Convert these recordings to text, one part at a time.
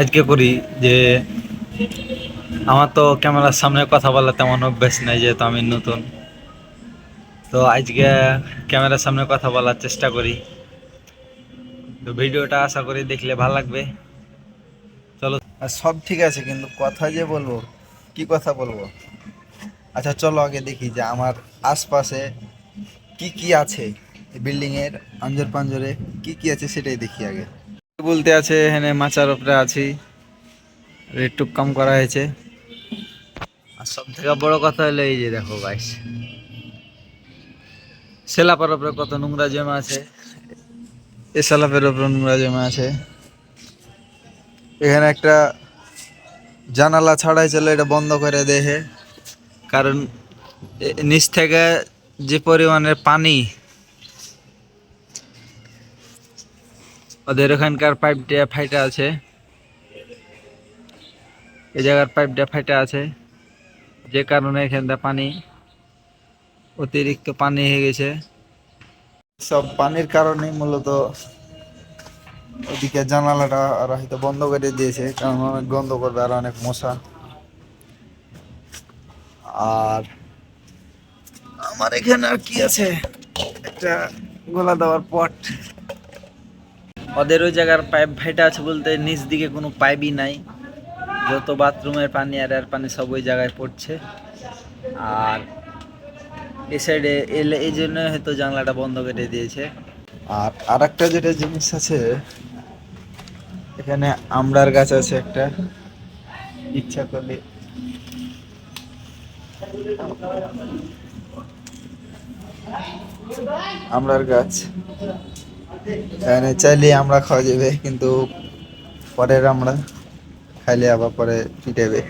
আজকে করি যে আমার তো ক্যামেরার সামনে কথা বলা তেমন অভ্যাস নাই, যেহেতু আমি নতুন। তো আজকে ক্যামেরার সামনে কথা বলার চেষ্টা করি। তো ভিডিওটা আশা করি দেখলে ভালো লাগবে। চলো। সব ঠিক আছে, কিন্তু কথা যে বলব, কি কথা বলব? আচ্ছা চলো আগে দেখি যে আমার আশপাশে কি কি আছে? বিল্ডিং এর আঞ্জর পাঞ্জরে কি কি আছে সেটাই দেখি আগে। বলতে আছে, এখানে মাচার উপরে আছি। একটু কম করা হয়েছে। আর সব থেকে বড় কথা হলো এই যে দেখো গাইস সেলাপার উপরে কত নোংরা জমা আছে। এ সেলাপের উপরে নোংরা জমা আছে। এখানে একটা জানালা ছাড়াই চলে, এটা বন্ধ করে দেহে। কারণ নিচ থেকে যে পরিমাণের পানি ওদের ওখানকার পাইপ পাইপটা ফাইটা আছে। এই জায়গার পাইপটা ফাইটা আছে। যে কারণে এখানটা পানি, অতিরিক্ত পানি হয়ে গেছে। সব পানির কারণে মূলত ওদিকে জানালাটা আর হয়তো বন্ধ করে দিয়েছে, কারণ অনেক গন্ধ করবে আর অনেক মশা। আর আমার এখানে আর কি আছে? একটা গোলা দেওয়ার পট ওদের ওই জায়গার পাইপ ফাইটা আছে বলতে নিচ দিকে কোনো পাইপই নাই। যত বাথরুমের পানি আর এর পানি সব ওই জায়গায় পড়ছে। আর এ সাইডে এলে এই জন্য হয়তো জানলাটা বন্ধ করে দিয়েছে। আর আর একটা যেটা জিনিস আছে, এখানে আমড়ার গাছ আছে একটা। ইচ্ছা করলে। আমড়ার গাছ। এখানে চাইলে আমরা খাওয়া যাবে, কিন্তু পরের আমরা খাইলে আবার পরে পিটাবে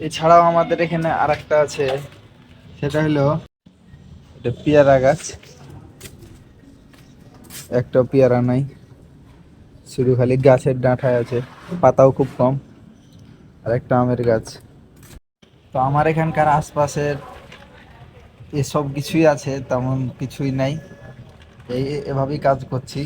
এছাড়াও আমাদের এখানে আর একটা আছে, সেটা হলো এটা পেয়ারা গাছ। একটা পেয়ারা নাই, শুধু খালি গাছের ডাঁঠায় আছে, পাতাও খুব কম, আর একটা আমের গাছ। তো আমার এখানকার আশপাশের এসব কিছুই আছে, তেমন কিছুই নাই। এই এভাবেই কাজ করছি।